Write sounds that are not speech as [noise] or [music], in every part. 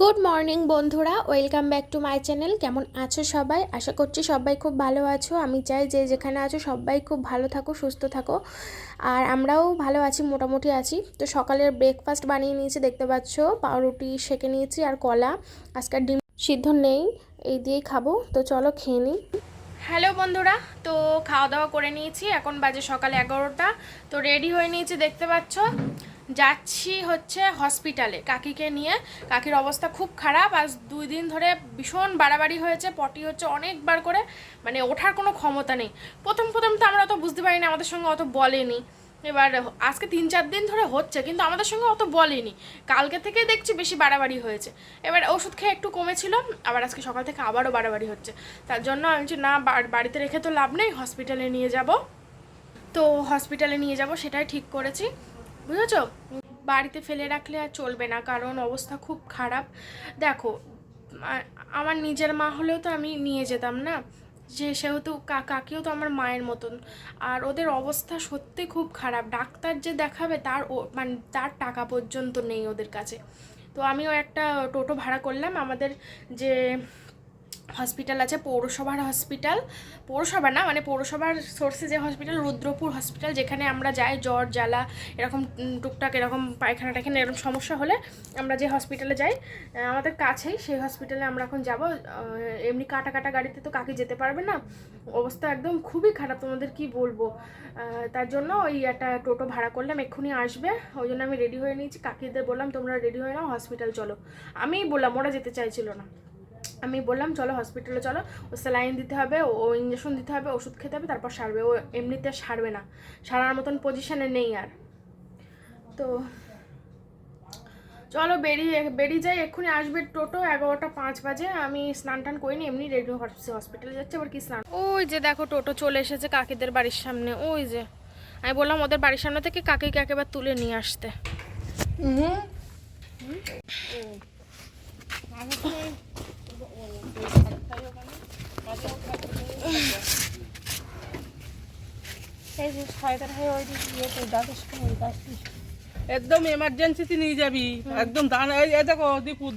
Good morning বন্ধুরা। Welcome back to my channel কেমন আছো সবাই? আশা করছি সবাই খুব ভালো আছো। আমি চাই যে যেখানে আছো সবাই খুব ভালো থাকো, সুস্থ থাকো। আর আমরাও ভালো আছি, মোটামুটি আছি। তো সকালের ব্রেকফাস্ট বানিয়ে নিয়েছি, দেখতে পাচ্ছ। পাউরুটি সেঁকে নিয়েছি আর কলা। আজকের ডিম সিদ্ধ নেই, এই দিয়েই খাব। তো চলো খেয়ে নিই। হ্যালো বন্ধুরা। তো খাওয়া দাওয়া করে নিয়েছি। এখন বাজে সকাল এগারোটা। তো রেডি হয়ে নিয়েছি, দেখতে পাচ্ছ। যাচ্ছি হচ্ছে হসপিটালে। কাকিকে নিয়ে। কাকির অবস্থা খুব খারাপ। আজ দুই দিন ধরে ভীষণ বাড়াবাড়ি হয়েছে, পটি হচ্ছে অনেকবার করে মানে ওঠার কোনো ক্ষমতা নেই। প্রথম প্রথম তো আমরা অত বুঝতে পারিনি, আমাদের সঙ্গে অত বলেনি। এবার আজকে তিন, চার দিন ধরে হচ্ছে, কিন্তু আমাদের সঙ্গে অত বলেনি। কালকে থেকে দেখছি বেশি বাড়াবাড়ি হয়েছে। এবার ওষুধ খেয়ে একটু কমেছিল, আবার আজকে সকাল থেকে আবারও বাড়াবাড়ি হচ্ছে। তার জন্য আমি বলছি, না বাড়িতে রেখে তো লাভ নেই, হসপিটালে নিয়ে যাব। তো হসপিটালে নিয়ে যাব, সেটাই ঠিক করেছি। বুঝেছ? বাড়িতে ফেলে রাখলে আর চলবে না, কারণ অবস্থা খুব খারাপ। দেখো আমার নিজের মা হলেও তো আমি নিয়ে যেতাম না। যে সেহেতু কাকিও তো আমার মায়ের মতন। আর ওদের অবস্থা সত্যি খুব খারাপ। ডাক্তার যে দেখাবে তার ও- মানে তার টাকা পর্যন্ত নেই ওদের কাছে। তো আমিও একটা টোটো ভাড়া করলাম। আমাদের যে হসপিটাল আছে, পৌরসভার হসপিটাল পৌরসভা না মানে পৌরসভার সোর্সে যে হসপিটাল রুদ্রপুর হসপিটাল যেখানে আমরা যাই, জ্বর, জ্বালা, এরকম টুকটাক এরকম পায়খানা টায়খানা, এরকম সমস্যা হলে আমরা যে হসপিটালে যাই আমাদের কাছেই সেই হসপিটালে আমরা এখন যাব। এমনি কাটা কাটা গাড়িতে তো কাকি যেতে পারবে না? অবস্থা একদম খুবই খারাপ, তোমাদের কি বলব? তার জন্য ওই একটা টোটো ভাড়া করলাম, এক্ষুনি আসবে। ওই জন্য আমি রেডি হয়ে নিয়েছি। কাকিদের বললাম, তোমরা রেডি হয়ে নাও হসপিটাল চলো। আমিই বললাম, ওরা যেতে চাইছিল না। আমি বললাম চলো হসপিটালে চলো। ও স্যালাইন দিতে হবে ও ইঞ্জেকশন দিতে হবে ওষুধ খেতে হবে তারপর সারবে। ও এমনিতে আর সারবে না। সারার মতন পজিশনে নেই আর। তো চলো বেরিয়ে বেরিয়ে যাই। এক্ষুনি আসবে টোটো এগারোটা পাঁচ বাজে। আমি স্নান টান করিনি এমনি রেডি হসপিটালে যাচ্ছে আবার কি স্নান? ওই যে দেখো টোটো চলে এসেছে কাকিদের বাড়ির সামনে। ওই যে। আমি বললাম ওদের বাড়ির সামনে থেকে কাকিকে একেবারে তুলে নিয়ে আসতে। এই একদম নিয়ে যাবি। একদম দেখো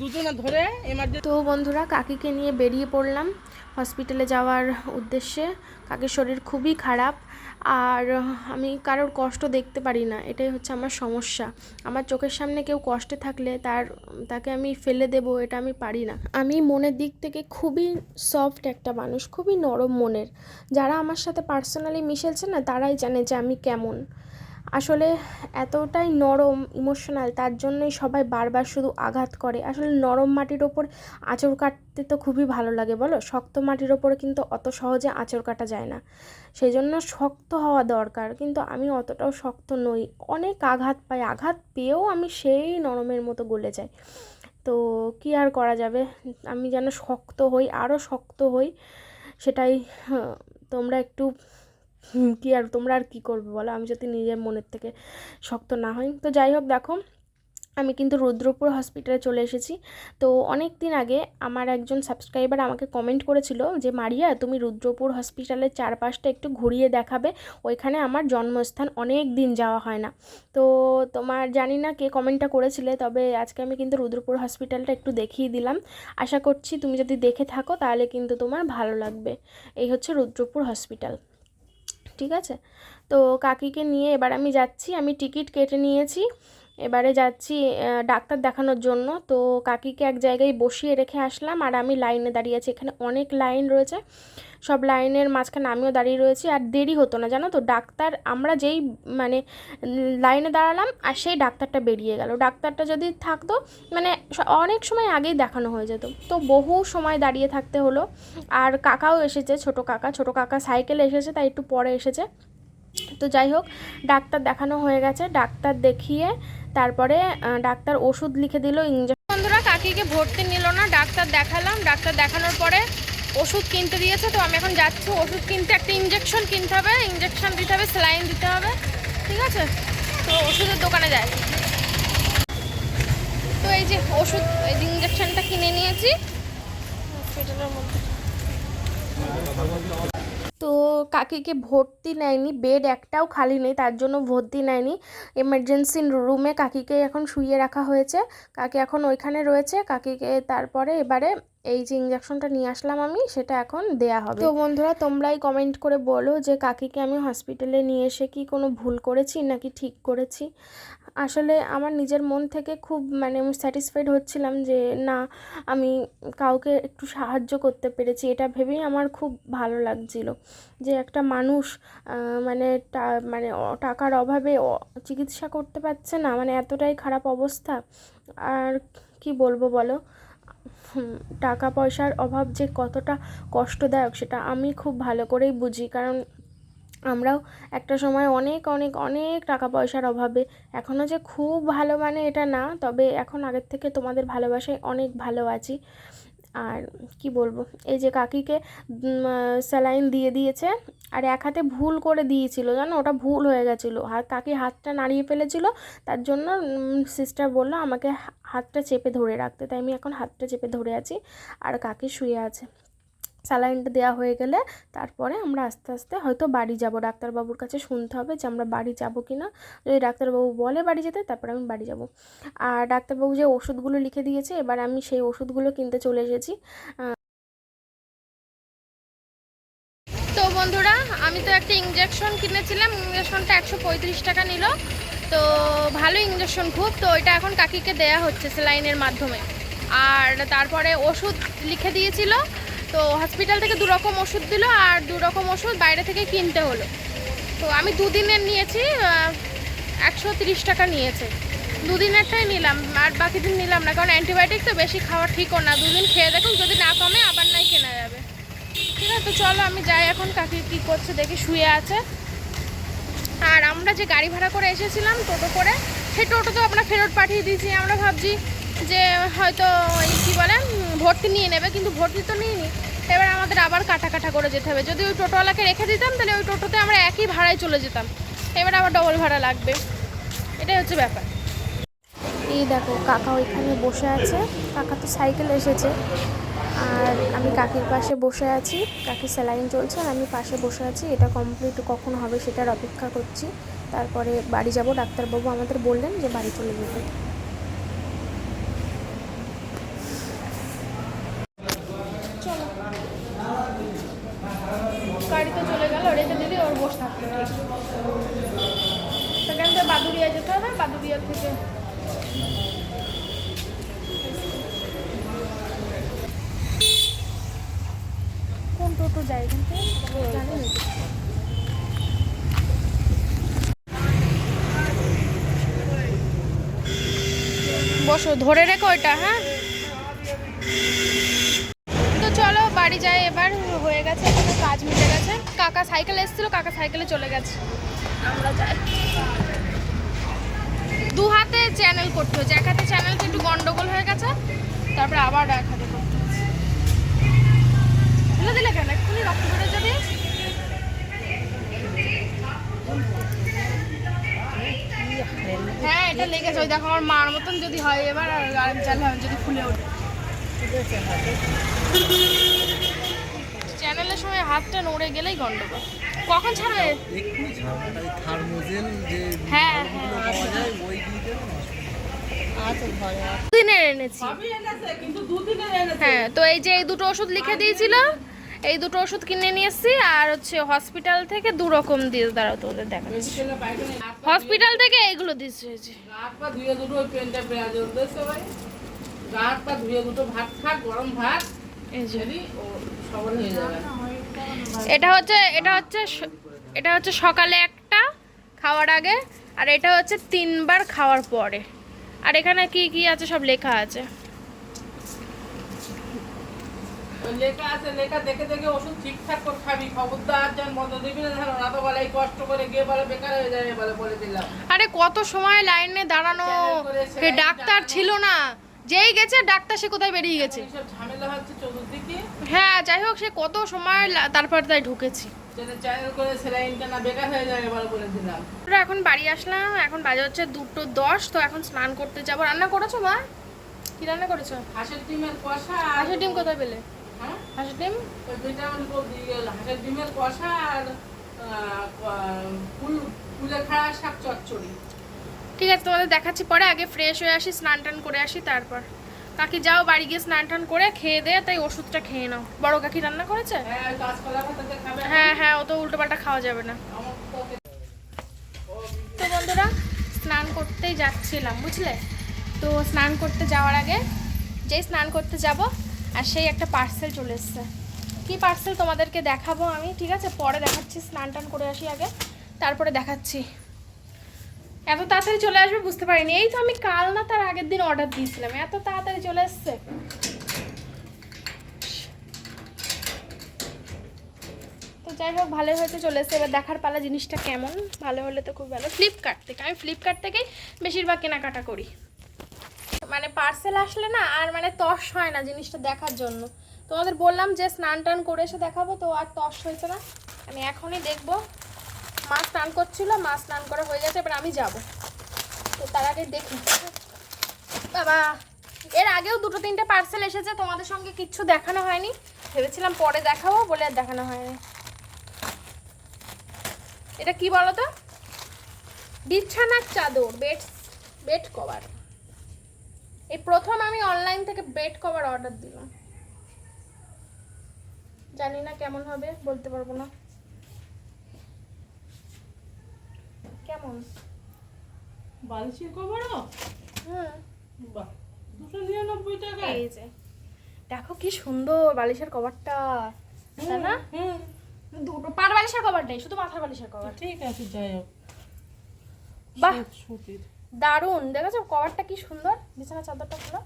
দুজনে ধরে এমার্জেন্সি তো বন্ধুরা, কাকিকে নিয়ে বেরিয়ে পড়লাম। হসপিটালে যাওয়ার উদ্দেশ্যে। কাকির শরীর খুবই খারাপ। আর আমি কারোর কষ্ট দেখতে পারি না, এটাই হচ্ছে আমার সমস্যা। আমার চোখের সামনে কেউ কষ্টে থাকলে তার, তাকে আমি ফেলে দেব, এটা আমি পারি না। আমি মনের দিক থেকে খুবই সফট একটা মানুষ, খুবই নরম মনের। যারা আমার সাথে পার্সোনালি মিশেছে না, তারাই জানে যে আমি কেমন। আসলে এতটাই নরম ইমোশনাল তার জন্যই সবাই বারবার শুধু আঘাত করে। আসলে নরম মাটির ওপর আঁচড় কাটতে তো খুবই ভালো লাগে বলো? শক্ত মাটির ওপরে কিন্তু অত সহজে আঁচড় কাটা যায় না। সেই জন্য শক্ত হওয়া দরকার। কিন্তু আমি অতটাও শক্ত নই। অনেক আঘাত পাই। আঘাত পেয়েও আমি সেই নরমের মতো গলে যাই। তো কি আর করা যাবে? আমি যেন শক্ত হই আরও শক্ত হই সেটাই হ্যাঁ, তোমরা একটু কি আর তোমরা আর কি করবে বলো? আমি যদি নিজের মনের থেকে শক্ত না হই। তো যাই হোক, দেখো, আমি কিন্তু রুদ্রপুর হসপিটালে চলে এসেছি। তো অনেক দিন আগে আমার একজন সাবস্ক্রাইবার আমাকে কমেন্ট করেছিল যে, মারিয়া, তুমি রুদ্রপুর হসপিটালের চারপাশটা একটু ঘুরিয়ে দেখাবে। ওইখানে আমার জন্মস্থান অনেক দিন যাওয়া হয় না। তো তোমার জানি না কে কমেন্টটা করেছিলে, তবে আজকে আমি কিন্তু রুদ্রপুর হসপিটালটা একটু দেখিয়ে দিলাম। আশা করছি তুমি যদি দেখে থাকো, তাহলে কিন্তু তোমার ভালো লাগবে। এই হচ্ছে রুদ্রপুর হসপিটাল ঠিক আছে? তো কাকিকে নিয়ে এবার আমি যাচ্ছি, আমি টিকিট কেটে নিয়েছি। এবারে যাচ্ছি ডাক্তার দেখানোর জন্য। তো কাকিকে এক জায়গায় বসিয়ে রেখে আসলাম আর আমি লাইনে দাঁড়িয়ে আছি। এখানে অনেক লাইন রয়েছে। সব লাইনের মাঝখানে আমিও দাঁড়িয়ে রয়েছি, আর দেরি হতো না, জানো তো? ডাক্তার, আমরা যেই মানে লাইনে দাঁড়ালাম, আর সেই ডাক্তারটা বেরিয়ে গেল। ডাক্তারটা যদি থাকতো মানে অনেক সময় আগেই দেখানো হয়ে যেত। তো বহু সময় দাঁড়িয়ে থাকতে হলো। আর কাকাও এসেছে, ছোট কাকা। ছোট কাকা সাইকেলে এসেছে, তাই একটু পরে এসেছে। তো যাই হোক, ডাক্তার দেখানো হয়ে গেছে। ডাক্তার দেখিয়ে তারপরে ডাক্তার ওষুধ লিখে দিল ইঞ্জেকশন বন্ধুরা, কাকিকে ভর্তি নিল না, ডাক্তার দেখালাম। ডাক্তার দেখানোর পরে ওষুধ কিনতে দিয়েছে, তো আমি এখন যাচ্ছি। ওষুধ কিনতে, একটা ইঞ্জেকশন কিনতে হবে ইঞ্জেকশন দিতে হবে স্যালাইন দিতে হবে, ঠিক আছে? তো ওষুধের দোকানে যাই। তো এই যে ওষুধ, এই ইঞ্জেকশনটা কিনে নিয়েছি। হসপিটালের মধ্যে। তো কাকিকে ভর্তি নেয়নি বেড একটাও খালি নেই, তার জন্য ভর্তি নেয়নি। এমার্জেন্সি রুমে কাকিকে এখন শুইয়ে রাখা হয়েছে। কাকি এখন ওইখানে রয়েছে, কাকিকে তারপরে এবারে এই যে ইঞ্জেকশনটা নিয়ে আসলাম আমি, সেটা এখন দেয়া হবে। তো বন্ধুরা, তোমরাই কমেন্ট করে বলো যে কাকিকে আমি হসপিটালে নিয়ে এসে কি কোনো ভুল করেছি নাকি ঠিক করেছি? আসলে আমার নিজের মন থেকে খুব মানে স্যাটিসফাইড হচ্ছিলাম যে না, আমি কাউকে একটু সাহায্য করতে পেরেছি। এটা ভেবেই আমার খুব ভালো লাগছিল যে একটা মানুষ মানে মানে টাকার অভাবে চিকিৎসা করতে পারছে না। মানে এতটাই খারাপ অবস্থা। আর কি বলব বলো? টাকা পয়সার অভাব যে কতটা কষ্টদায়ক সেটা আমি খুব ভালো করেই বুঝি। কারণ আমরাও একটা সময় অনেক অনেক অনেক টাকা পয়সার অভাবে এখনও যে খুব ভালো মানে এটা না, তবে এখন আগের থেকে তোমাদের ভালোবাসায় অনেক ভালো আছি। আর কি বলব, এই যে কাকিকে স্যালাইন দিয়ে দিয়েছে আর এক হাতে ভুল করে দিয়েছিল, জানো? ওটা ভুল হয়ে গেছিল। হাত কাকি হাতটা নাড়িয়ে ফেলেছিল, তার জন্য সিস্টার বলল আমাকে হাতটা চেপে ধরে রাখতে। তাই আমি এখন হাতটা চেপে ধরে আছি আর কাকি শুয়ে আছে। স্যালাইনটা দেওয়া হয়ে গেলে তারপরে আমরা আস্তে আস্তে হয়তো বাড়ি যাব। ডাক্তারবাবুর কাছে শুনতে হবে যে আমরা বাড়ি যাব কি না যদি ডাক্তারবাবু বলে বাড়ি যেতে, তারপরে আমি বাড়ি যাব। আর ডাক্তারবাবু যে ওষুধগুলো লিখে দিয়েছে, এবার আমি সেই ওষুধগুলো কিনতে চলে এসেছি। তো বন্ধুরা, আমি তো একটা ইঞ্জেকশন কিনেছিলাম। ইঞ্জেকশনটা একশো পঁয়ত্রিশ টাকা নিল। তো ভালো ইঞ্জেকশন খুব। তো এটা এখন কাকিকে দেয়া হচ্ছে সেলাইনের মাধ্যমে। আর তারপরে ওষুধ লিখে দিয়েছিল। তো হসপিটাল থেকে দু রকম ওষুধ দিল আর দু রকম ওষুধ বাইরে থেকে কিনতে হলো। তো আমি দুদিনের নিয়েছি একশো তিরিশ টাকা নিয়েছে। দুদিনেরটাই নিলাম, আর বাকি দিন নিলাম না, কারণ অ্যান্টিবায়োটিক তো বেশি খাওয়া ঠিকও না। দুদিন খেয়ে দেখুন, যদি না কমে আবার নাই কেনা যাবে। ঠিক আছে, তো চলো আমি যাই এখন, কাকি কী করছে দেখি শুয়ে আছে। আর আমরা যে গাড়ি ভাড়া করে এসেছিলাম টোটো করে, সেই টোটো তো আমরা ফেরত পাঠিয়ে দিয়েছি। আমরা ভাবছি যে হয়তো ওই কী বলে ভর্তি নিয়ে নেবে, কিন্তু ভর্তি তো নিইনি। এবার আমাদের আবার কাটা কাটা করে যেতে হবে। যদি ওই টোটোওয়ালাকে রেখে দিতাম, তাহলে ওই টোটোতে আমরা একই ভাড়ায় চলে যেতাম। এবার আবার ডবল ভাড়া লাগবে। এটাই হচ্ছে ব্যাপার। এই দেখো, কাকা ওইখানে বসে আছে। কাকা তো সাইকেল এসেছে। আর আমি কাকির পাশে বসে আছি। কাকির স্যালাইন চলছে আর আমি পাশে বসে আছি। এটা কমপ্লিট কখন হবে সেটার অপেক্ষা করছি। তারপরে বাড়ি যাব। ডাক্তারবাবু আমাদের বললেন যে বাড়ি চলে যেতে চলো গাড়িতে চলে গেল রেখে দিদি ওর বসে থাকতে সেখান থেকে বাদুরিয়া যেতে হবে বাদুরিয়া থেকে কোন টোটো যায় এখান থেকে জানি না তো। বসো ধরে রেখো ওইটা হ্যাঁ? তো চলো, বাড়ি যাই এবার, হয়ে গেছে কাজ মিটে গেছে। কাকা সাইকেল এসেছিল, কাকা সাইকেলে চলে গেছে। আমরা যাই। দু হাতে চ্যানেল করতে হচ্ছে এক হাতে চ্যানেলটা একটু গন্ডগোল হয়ে গেছে, তারপরে আবার এক হাতে করতে হচ্ছে দিলে কেন? এক্ষুনি রক্ত বেরো যাবে হ্যাঁ এটা লেগেছে। ওই দেখো আমার মার মতন যদি হয় এবার আর আরেক জাল যদি ওঠে চ্যানেলের সময় হাতটা নড়ে গেলেই গন্ডগোল। কখন ছাড়বে? এক্ষুনি থার্মোজেল যে হ্যাঁ ওই দিয়ে দিনের দুদিনের এনেছে। হ্যাঁ তো এই যে এই দুটো ওষুধ লিখে দিয়েছিল এই দুটো ওষুধ কিনে নিয়ে এসেছি আর হচ্ছে হসপিটাল থেকে দু রকম দিয়ে দাঁড়াও তোদের মেডিকেলে হসপিটাল থেকে এইগুলো দিচ্ছে হয়ে যাবে। এটা হচ্ছে এটা হচ্ছে এটা হচ্ছে সকালে একটা খাওয়ার আগে আর এটা হচ্ছে তিনবার খাওয়ার পরে। আর এখানে কি কি আছে সব লেখা আছে ওই লেখা আছে লেখা দেখে দেখে ওষুধ ঠিকঠাক করে খাবি। খবরদার যেন মতো দিবি না ধরো না তো এই কষ্ট করে গিয়ে বলে বেকার হয়ে যাবে বলে বলে দিলাম। আরে কত সময় লাইনে দাঁড়ানো? ডাক্তার ছিল না। যেই গেছে ডাক্তার সে কোথায় বেরিয়ে গেছে? ঝামেলা হচ্ছে চতুর্দিকে। হ্যাঁ যাই হোক সে কত সময় তারপর তাই ঢুকেছি। যেন চ্যানেল করে সেলাইনটা না বেকার হয়ে যাবে বলে বলে দিলাম। আমরা এখন বাড়ি আসলাম এখন বাজে হচ্ছে দুটো দশ তো এখন স্নান করতে যাব। রান্না করেছ মা? কি রান্না করেছ? হাঁসের ডিমের কষা হাঁসের ডিম কোথায় পেলে? হাঁসের ডিম? ওই ভিটামিন হাঁসের ডিমের কষা আর ফুল ফুলে খাড়া শাক চচ্চড়ি। ঠিক আছে তোমাদের দেখাচ্ছি পরে আগে ফ্রেশ হয়ে আসি স্নান টান করে আসি তারপর। কাকি যাও বাড়ি গিয়ে স্নান টান করে খেয়ে দে তাই ওষুধটা খেয়ে নাও। বড় কাকি রান্না করেছে? হ্যাঁ হ্যাঁ হ্যাঁ ও তো উল্টোপাল্টা খাওয়া যাবে না। তো তো বন্ধুরা স্নান করতেই যাচ্ছিলাম বুঝলে? তো স্নান করতে যাওয়ার আগে যেই স্নান করতে যাব আর সেই একটা পার্সেল চলে এসছে। কি পার্সেল তোমাদেরকে দেখাবো আমি? ঠিক আছে? পরে দেখাচ্ছি, স্নান টান করে আসি আগে। তারপরে দেখাচ্ছি। এত তাড়াতাড়ি চলে আসবে বুঝতে পারিনি। এই তো আমি কাল না, তার আগের দিন অর্ডার দিয়েছিলাম। এত তাড়াতাড়ি চলে এসছে। তো যাই হোক ভালো হয়তো চলে এসেছে। এবার দেখার পালা জিনিসটা কেমন? ভালো হলে তো খুব ভালো। ফ্লিপকার্ট থেকে। আমি ফ্লিপকার্ট থেকেই বেশিরভাগ কেনাকাটা করি। মানে পার্সেল আসলে না আর মানে তস হয় না জিনিসটা দেখার জন্য। তোমাদের বললাম যে স্নান টান করে এসে দেখাবো, তো আর তস হয়েছে না। আমি এখনই দেখব। মা স্নান করছিল, মা স্নান করা হয়ে গেছে, এবার আমি যাব। তো তার আগে দেখি। বাবা, এর আগেও দুটো তিনটে পার্সেল এসেছে, তোমাদের সঙ্গে কিচ্ছু দেখানো হয়নি। ভেবেছিলাম পরে দেখাবো, বলে আর দেখানো হয়নি। এটা কি বলো তো বিছানার চাদর বেড বেড কভার এই প্রথম আমি অনলাইন থেকে বেড কভার অর্ডার দিলাম। জানি না কেমন হবে বলতে পারব না। কেমন? বালিশের কভারও হুম। বাহ দুশো নিরানব্বই টাকা এই যে দেখো কি সুন্দর বালিশের কভারটা তাই না? হুম দুটো পার বালিশের কভার নেই শুধু মাথার বালিশের কভার ঠিক আছে যাই হোক। বাহ। সুতির দারুণ দেখেছ? কভারটা কি সুন্দর? বিছানা চাদরটা খুলো।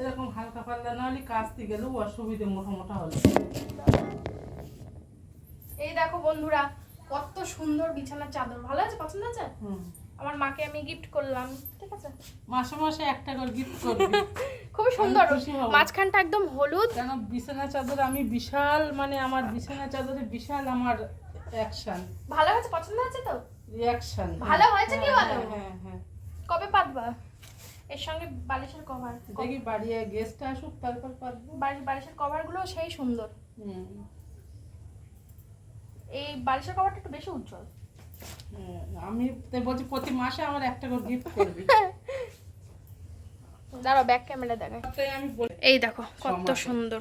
এরকম হালকা পাতলা না হলে কাচতে গেলেও অসুবিধে মোটা মোটা হলে এই দেখো বন্ধুরা কত সুন্দর বিছানার চাদর। ভালো আছে পছন্দ আছে হুম। আমার মাকে আমি গিফট করলাম ঠিক আছে? মাসে মাসে একটা করে গিফট করবি। [laughs] খুব সুন্দর। মাঝখানটা একদম হলুদ। কেন বিছানা চাদর আমি বিশাল মানে আমার বিছানা চাদরে বিশাল আমার অ্যাকশন ভালো হয়েছে? পছন্দ হয়েছে তো? রিয়াকশন ভালো হয়েছে কি বলো? হ্যাঁ হ্যাঁ কবে পাতবা? এর সঙ্গে বালিশের কভার দেখি বাড়ি গেস্ট আসুক তারপর পারব বাড়ির বালিশের কভারগুলো সেই সুন্দর। হুম। এই বালিশের কভারটা একটু বেশি উজ্জ্বল। হ্যাঁ, আমি তাই বলছি প্রতি মাসে আমার একটা করে গিফট করবি। [laughs] দাঁড়াও ব্যাক ক্যামেরা দেখায় তাই আমি বলি এই দেখো কত সুন্দর।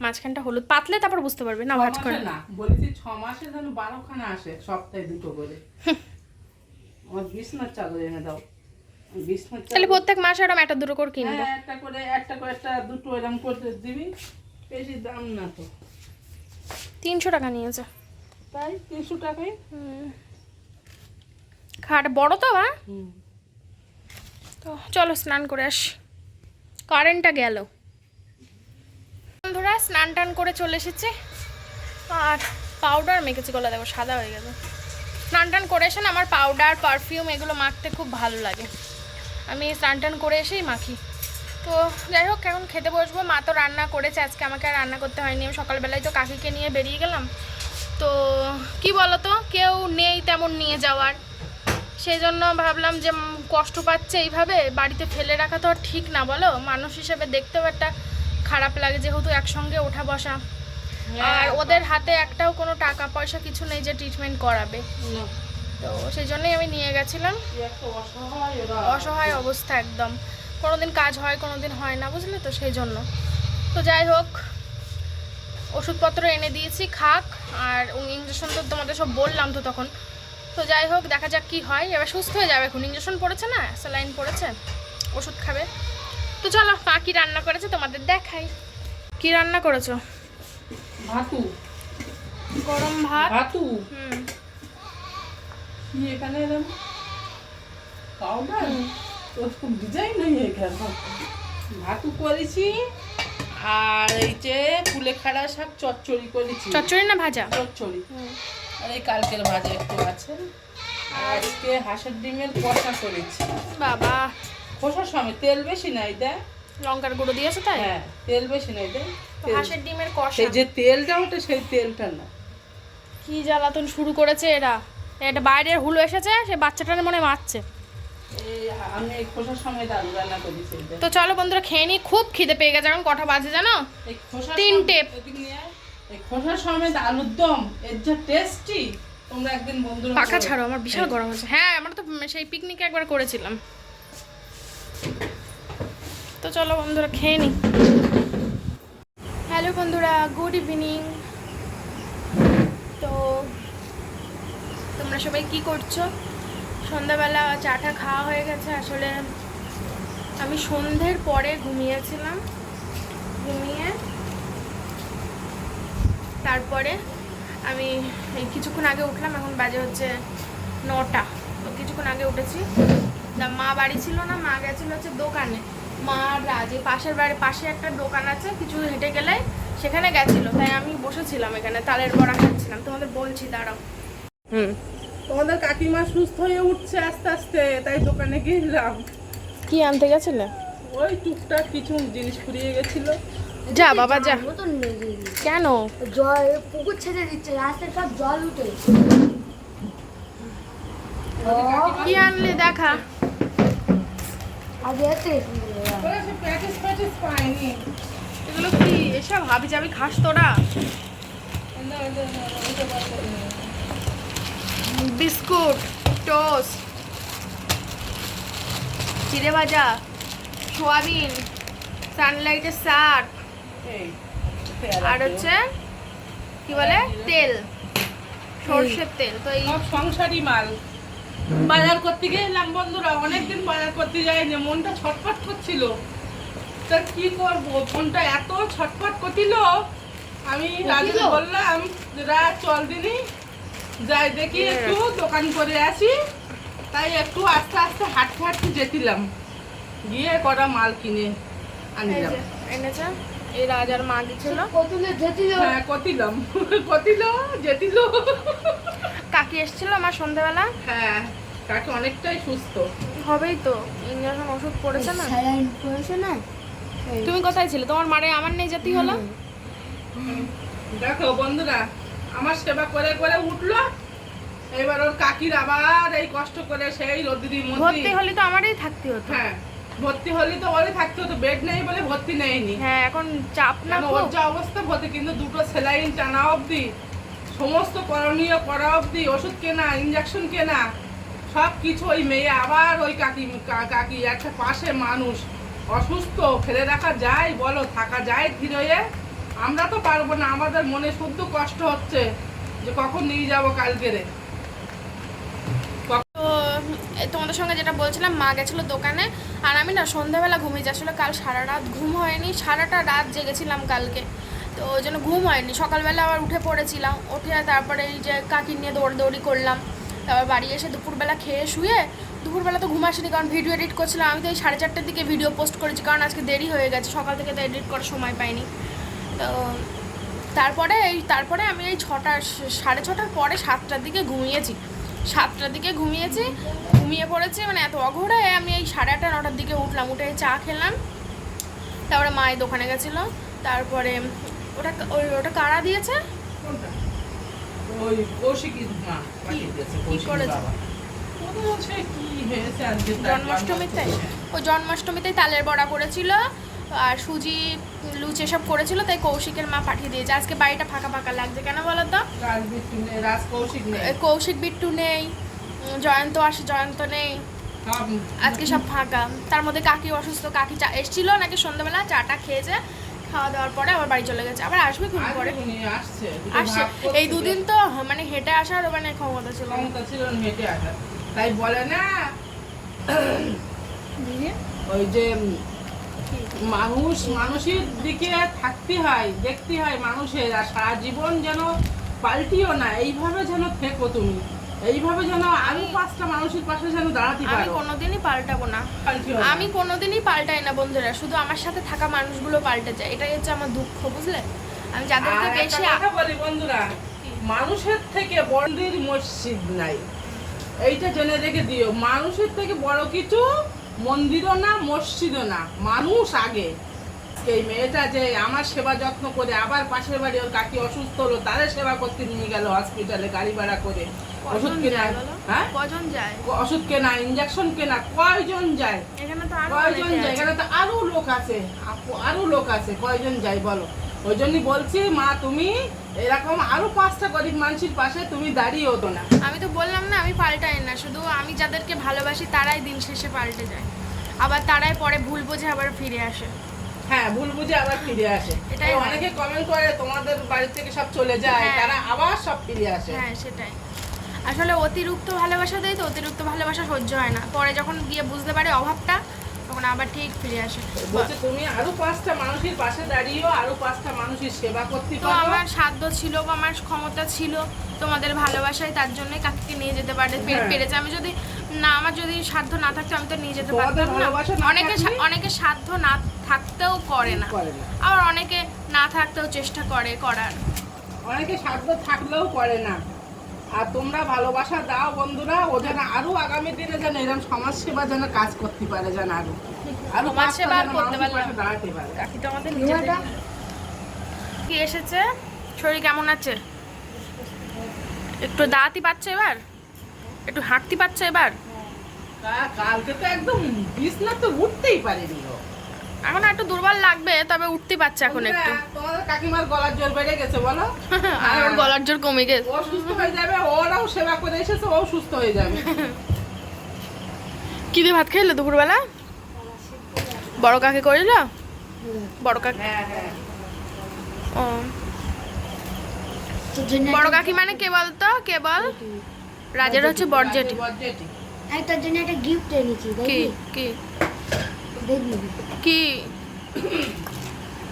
মাঝখানটা হলুদ। পাতলে তারপর বুঝতে পারবে। না ভাজ করে না। বলেছি ছ মাসে যেন বারোখানা আসে সপ্তাহে দুটো করে। [laughs] আমার বিছনার চাদর এনে দাও। তাহলে প্রত্যেক মাসে ওরকম একটা দুটো করে কিনবো। হ্যাঁ একটা করে একটা করে একটা দুটো এরকম করতে দিবি। বেশি দাম না তো। তিনশো টাকা নিয়েছে। তাই তিনশো টাকাই হুম। খাট বড় তো মা হুম। তো চলো স্নান করে আসি। কারেন্টটা গেল। বন্ধুরা স্নান টান করে চলে এসেছে। আর পাউডার মেখেছি গলা দেখো সাদা হয়ে গেছে। স্নান টান করে এসে না আমার পাউডার পারফিউম এগুলো মাখতে খুব ভালো লাগে। আমি স্নান টান করে এসেই মাখি। তো যাই হোক এখন খেতে বসবো। মা তো রান্না করেছে আজকে আমাকে আর রান্না করতে হয়নি। আমি সকালবেলায় তো কাকিকে নিয়ে বেরিয়ে গেলাম। তো কি বলো তো কেউ নেই তেমন নিয়ে যাওয়ার। সেই জন্য ভাবলাম যে কষ্ট পাচ্ছে এইভাবে বাড়িতে ফেলে রাখা তো আর ঠিক না বলো? মানুষ হিসেবে দেখতেও একটা খারাপ লাগে যেহেতু একসঙ্গে ওঠা বসা। আর ওদের হাতে একটাও কোনো টাকা পয়সা কিছু নেই যে ট্রিটমেন্ট করাবে। তো সেই জন্যই আমি নিয়ে গেছিলাম। অসহায় অসহায় অবস্থা একদম। কোনোদিন কাজ হয় কোনোদিন হয় না বুঝলে তো? সেই জন্য তো যাই হোক ওষুধপত্র এনে দিয়েছি খাক আর ইঞ্জেকশন তো তোমাদের সব বললাম তো তখন। তো যাই হোক দেখা যাক কি হয়। এবার সুস্থ হয়ে যাবে এখন। ইঞ্জেকশন পড়েছে না? স্যালাইন পড়েছে? ওষুধ খাবে। তো চলো মা কি রান্না করেছে তোমাদের দেখাই। কি রান্না করেছ? ভাতু। গরম ভাত। ভাতু। হুম। কি এখানে এরকম পাউডার খুব ডিজাইন নেই এখানে। ভাতু করেছি আর এই যে ফুলে খাড়া শাক চচ্চড়ি করেছি। চচ্চড়ি না ভাজা? চচ্চড়ি। হুম। আর এই কালকের ভাজা একটু আছে আর আজকে হাঁসের ডিমের কষা করেছি। বাবা। খোসা সময় তেল বেশি নাই দেয় লঙ্কার গুঁড়ো দিয়েছ তাই? হ্যাঁ তেল বেশি নাই দেয় হাঁসের ডিমের কষা। সেই যে তেলটা ওটা সেই তেলটা না। কি জ্বালাতন শুরু করেছে এরা। এটা বাইরের হুলো এসেছে সে বাচ্চাটার মনে মারছে। তো চলো বন্ধুরা খেয়ে নিই খুব খিদে পেয়ে গেছে। এখন কটা বাজে জানো? তিনটে। এই খোসার সমেত আলুর দম এর যা টেস্টি তোমরা একদিন বন্ধুরা পাখা। ছাড়ো আমার বিশাল গরম হচ্ছে। হ্যাঁ আমরা তো সেই পিকনিকে একবার করেছিলাম। তো চলো বন্ধুরা খেয়ে নিই হ্যালো বন্ধুরা গুড ইভিনিং তো তোমরা সবাই কি করছ? সন্ধ্যাবেলা চাটা খাওয়া হয়ে গেছে। আসলে আমি সন্ধ্যের পরে ঘুমিয়েছিলাম ঘুমিয়ে তারপরে আমি কিছুক্ষণ আগে উঠলাম এখন বাজে হচ্ছে নটা। তো কিছুক্ষণ আগে উঠেছি। তা মা বাড়ি ছিল না মা গেছিল হচ্ছে দোকানে। মা রাজ পাশের বাড়ি পাশে একটা দোকান আছে কিছু হেঁটে গেলে সেখানে গেছিল। তাই আমি বসেছিলাম এখানে তালের বড়া খাচ্ছিলাম। তোমাদের বলছি দাঁড়াও। হুম। তোমাদের কাকিমা সুস্থ হয়ে উঠছে আস্তে আস্তে তাই দোকানে গেলাম। কি আনতে গেছিলে? ওই টুকটাক কিছু জিনিস ফুরিয়ে গেছিল। যা বাবা যা। কেন? জল পুকুর ছেড়ে দিচ্ছে রাস্তায় সব জল উঠে কি আনলে দেখা। এগুলো কি এসব হাবি যাবি খাস তোরা। বিস্কুট টোস্ট চিড়ে ভাজা সোয়াবিন সানলাইটের শার্ট আর হচ্ছে কি বলে? তেল। সর্ষের তেল। তো এই সংসারী মাল। বাজার করতে গেলাম বন্ধুরা অনেকদিন বাজার করতে যাইনি মনটা ছটফট করছিল। তা কি করব? মনটা এত ছটফট করছিল আমি রাজুকে বললাম রাত চল দিনি। যাই দেখি একটু দোকান করে আসি। তাই একটু আস্তে আস্তে হাঁটতে হাঁটতে যেতিলাম। গিয়ে কটা মাল কিনে আনিলাম। এনেছে। এই রাজার মা গেছিল হ্যাঁ কতিলাম কতিল যেতিল। কাকি এসেছিল আমার সন্ধ্যাবেলা। হ্যাঁ কাকে অনেকটাই সুস্থ। হবেই তো ইঞ্জেকশন ওষুধ পড়েছে না? না? তুমি কোথায় ছিলে? তোমার মারে আমার নেই যেতেই হলো? দেখো বন্ধুরা আমার সেবা করে করে উঠল। এবার ওর কাকির আবার এই কষ্ট করে সেই রোদ্রির মধ্যে ভর্তি হলে তো আমারই থাকতে হতো। হ্যাঁ ভর্তি হলে তো ওরই থাকতে হতো বেড নেই বলে ভর্তি নেয়নি। হ্যাঁ এখন চাপ না কেন ওর যা অবস্থা ভর্তি কিন্তু দুটো সেলাইন টানা অবধি সমস্ত করণীয় করা অবধি ওষুধ কেনা ইঞ্জেকশন কেনা সব কিছু ওই মেয়ে আবার ওই কাকি কাকি একটা পাশে মানুষ অসুস্থ ফেলে রাখা যায় বলো থাকা যায় ধীরে আমরা তো পারব না আমাদের মনে শুদ্ধ কষ্ট হচ্ছে যে কখন নিয়ে যাব কালকেরে। তোমাদের সঙ্গে যেটা বলছিলাম, মা গেছিল দোকানে আর আমি না সন্ধ্যাবেলা ঘুমিয়ে যাচ্ছিল কাল সারা রাত ঘুম হয়নি, সারাটা রাত জেগেছিলাম কালকে। তো ওই জন্য ঘুম হয়নি। সকালবেলা আবার উঠে পড়েছিলাম, উঠে তারপরে এই যে কাকি নিয়ে দৌড়দৌড়ি করলাম। তারপর বাড়ি এসে দুপুরবেলা খেয়ে শুয়ে দুপুরবেলা তো ঘুম আসেনি, কারণ ভিডিও এডিট করছিলাম। আমি তো এই সাড়ে চারটের দিকে ভিডিও পোস্ট করেছি, কারণ আজকে দেরি হয়ে গেছে। সকাল থেকে তো এডিট করার সময় পাইনি। তো তারপরে এই, তারপরে আমি এই ছটা সাড়ে ছটার পরে সাতটার দিকে ঘুমিয়েছি। সাতটার দিকে ঘুমিয়েছি ঘুমিয়ে পড়েছি মানে এত অঘোড়ায় আমি এই সাড়ে আটটা নটার দিকে উঠলাম উঠে চা খেলাম। তারপরে মায়ের দোকানে গেছিল। তারপরে ওটা ওই ওটা কারা দিয়েছে? ওই জন্মাষ্টমীতে? ও জন্মাষ্টমীতে তালের বড়া করেছিল আর সুজি লুচি এসব করেছিল তাই কৌশিকের মা পাঠিয়ে দিয়েছে। আজকে বাড়িটা ফাঁকা ফাঁকা লাগছে কেন বলো তো? কৌশিক বিট্টু নেই জয়ন্ত আসে জয়ন্ত নেই। আজকে সব ফাঁকা। তার মধ্যে কাকি অসুস্থ কাকি চা এসেছিল নাকি সন্ধ্যাবেলা চাটা খেয়েছে খাওয়া দাওয়ার পরে আবার বাড়ি চলে গেছে। আবার আসবে খুব পরে। আসছে। এই দুদিন তো মানে হেঁটে আসার মানে ক্ষমতা ছিল ক্ষমতা ছিল হেঁটে আসা তাই বলে না ওই যে মানুষ মানুষের দিকে থাকতে হয় দেখতে হয় মানুষের আর সারা জীবন যেন পাল্টিও না এইভাবে যেন থেকো তুমি। এইভাবে যেন আরও পাঁচটা মানুষের পাশে যেন দাঁড়াতে আমি কোনোদিনই পাল্টাবো না। আমি কোনোদিনই পাল্টাই না বন্ধুরা। শুধু আমার সাথে থাকা মানুষগুলো পাল্টে যায়। এটাই হচ্ছে আমার দুঃখ বুঝলে? আমি যাদেরকে বেশি কথা বলি বন্ধুরা মানুষের থেকে বন্দির মসজিদ নাই। এইটা জেনে রেখে দিও মানুষের থেকে বড় কিছু মন্দিরও না মসজিদও না। মানুষ আগে। এই মেয়েটা যে আমার সেবা যত্ন করে আবার পাশের বাড়ি ওর কাকি অসুস্থ হলো তাদের সেবা করতে নিয়ে গেল হসপিটালে গাড়ি ভাড়া করে। ওষুধ কেনা হ্যাঁ? কজন যায়? ওষুধ কেনা ইঞ্জেকশন কেনা কয়জন যায়? কয়জন যায়? এখানে তো আরও লোক আছে। আরও লোক আছে। কয়জন যায় বলো? ওই জন্যই বলছি মা তুমি এরকম আরও পাঁচটা গরিব মানুষের পাশে তুমি দাঁড়িয়ে হতো না। আমি তো বললাম না আমি পাল্টাই না শুধু আমি যাদেরকে ভালোবাসি তারাই দিন শেষে পাল্টে যায়। আবার তারাই পরে ভুল বুঝে আবার ফিরে আসে। হ্যাঁ ভুল বুঝে আবার ফিরে আসে। এটাই অনেকে কমেন্ট করে তোমাদের বাড়ি থেকে সব চলে যায় হ্যাঁ। তারা আবার সব ফিরে আসে। হ্যাঁ সেটাই। আসলে অতিরিক্ত ভালোবাসা দেয় তো অতিরিক্ত ভালোবাসা সহ্য হয় না। পরে যখন গিয়ে বুঝতে পারে অভাবটা তখন আবার ঠিক ফিরে আসে। বলছে তুমি আরও পাঁচটা মানুষের পাশে দাঁড়িয়েও আরও পাঁচটা মানুষের সেবা করতে তো আমার সাধ্য ছিল বা আমার ক্ষমতা ছিল তোমাদের ভালোবাসায় তার জন্য কাকিকে নিয়ে যেতে পারে হ্যাঁ। পেরেছে। আমি যদি না আমার যদি সাধ্য না থাকতো আমি তো নিয়ে যেতে পারতাম না। অনেকে অনেকে সাধ্য না থাকতেও করে না। আবার অনেকে না থাকতেও চেষ্টা করে করার। অনেকে সাধ্য থাকলেও করে না। আর তোমরা ভালোবাসা দাও বন্ধুরা ও যেন আরও আগামী দিনে যেন এরকম সমাজ সেবা যেন কাজ করতে পারে যেন আরও। আরও সমাজ সেবা করতে মানুষের দাঁড়াতে পারে। কাকি আমাদের কি এসেছে? শরীর কেমন আছে? একটু দাঁতই পাচ্ছে এবার? একটু হাঁটতে পারছে এবার? কালকে তো একদম বিছনা তো উঠতেই পারেনি এখন একটু দুর্বল লাগবে তবে উঠতে পারছে এখন একটু। কাকিমার গলার জোর বেড়ে গেছে বলো। [laughs] আর ওর গলার জোর কমে গেছে। ও সুস্থ হয়ে যাবে ওরাও সেবা করে এসেছে ও সুস্থ হয়ে যাবে। [laughs] কি দিয়ে ভাত খাইলে দুপুরবেলা? বড় কাকে করিল বড় কাকি হ্যাঁ হ্যাঁ। ও। বড় কাকি মানে কে বলতো? কে বল? রাজের হচ্ছে বরজেটি। আমি তোর জন্য একটা গিফট এনেছি কি? কি? কি?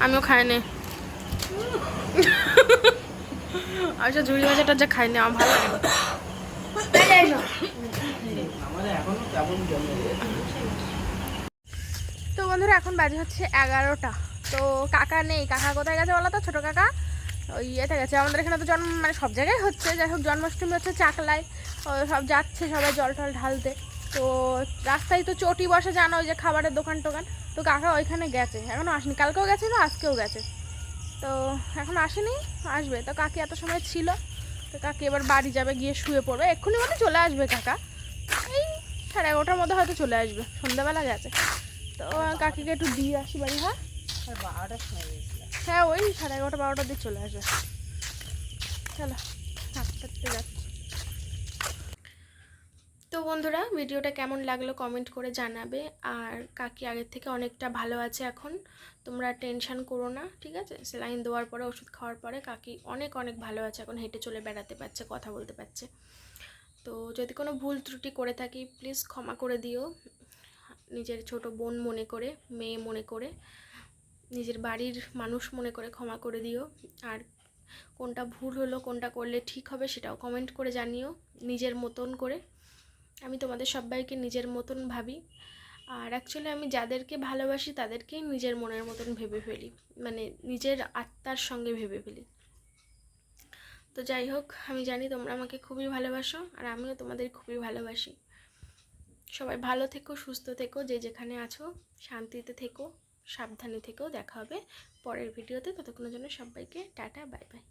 আমিও খাইনি। আচ্ছা ঝুড়ি ভাজাটা যা ভালো লাগে না। আমার জমে তো বন্ধুরা, এখন বাজে হচ্ছে এগারোটা। তো কাকা নেই। কাকা কোথায় গেছে বলো তো, ছোটো কাকা? ওই ইয়েতে গেছে। আমাদের এখানে তো জন্ম মানে সব জায়গায় হচ্ছে। যাই হোক, জন্মাষ্টমী হচ্ছে চাকলায়। সব যাচ্ছে সবাই জল টল ঢালতে। তো রাস্তায় তো চটি বসে জানো ওই যে খাবারের দোকান টোকান। তো কাকা ওইখানে গেছে এখনও আসেনি। কালকেও গেছে না আজকেও গেছে। তো এখন আসেনি আসবে। তো কাকি এত সময় ছিল তো কাকি এবার বাড়ি যাবে গিয়ে শুয়ে পড়বে। এক্ষুনি মানে চলে আসবে কাকা। এই সাড়ে এগারোটার মধ্যে হয়তো চলে আসবে সন্ধ্যাবেলা গেছে। তো কাকিকে একটু দিয়ে আসি বাড়ি হ্যাঁ? হ্যাঁ ওই সাড়ে এগারোটা বারোটার দিকে চলে আসবে। চলো হাঁটতে যাচ্ছি। তো বন্ধুরা, ভিডিওটা কেমন লাগল কমেন্ট করে জানাবে। আর কাকি আগের থেকে অনেকটা ভালো আছে এখন, তোমরা টেনশান করো না, ঠিক আছে? সেলাইন দেওয়ার পরে, ওষুধ খাওয়ার পরে কাকি অনেক অনেক ভালো আছে, এখন হেঁটে চলে বেড়াতে পারছে, কথা বলতে পারছে। তো যদি কোনো ভুল ত্রুটি করে থাকি প্লিজ ক্ষমা করে দিও। নিজের ছোট বোন মনে করে, মেয়ে মনে করে, নিজের বাড়ির মানুষ মনে করে ক্ষমা করে দিও। আর কোনটা ভুল হলো, কোনটা করলে ঠিক হবে, সেটাও কমেন্ট করে জানিও, নিজের মতন করে। আমি তোমাদের সবাইকে নিজের মতন ভাবি। আর অ্যাকচুয়ালি আমি যাদেরকে ভালোবাসি, তাদেরকেই নিজের মনের মতন ভেবে ফেলি। মানে নিজের আত্মার সঙ্গে ভেবে ফেলি। তো যাই হোক, আমি জানি তোমরা আমাকে খুবই ভালোবাসো আর আমিও তোমাদের খুবই ভালোবাসি। সবাই ভালো থেকো, সুস্থ থেকো, যে যেখানে আছো, শান্তিতে থেকো, সাবধানে থেকেও দেখা হবে পরের ভিডিওতে। ততক্ষণের জন্য সবাইকে টাটা, বাই বাই।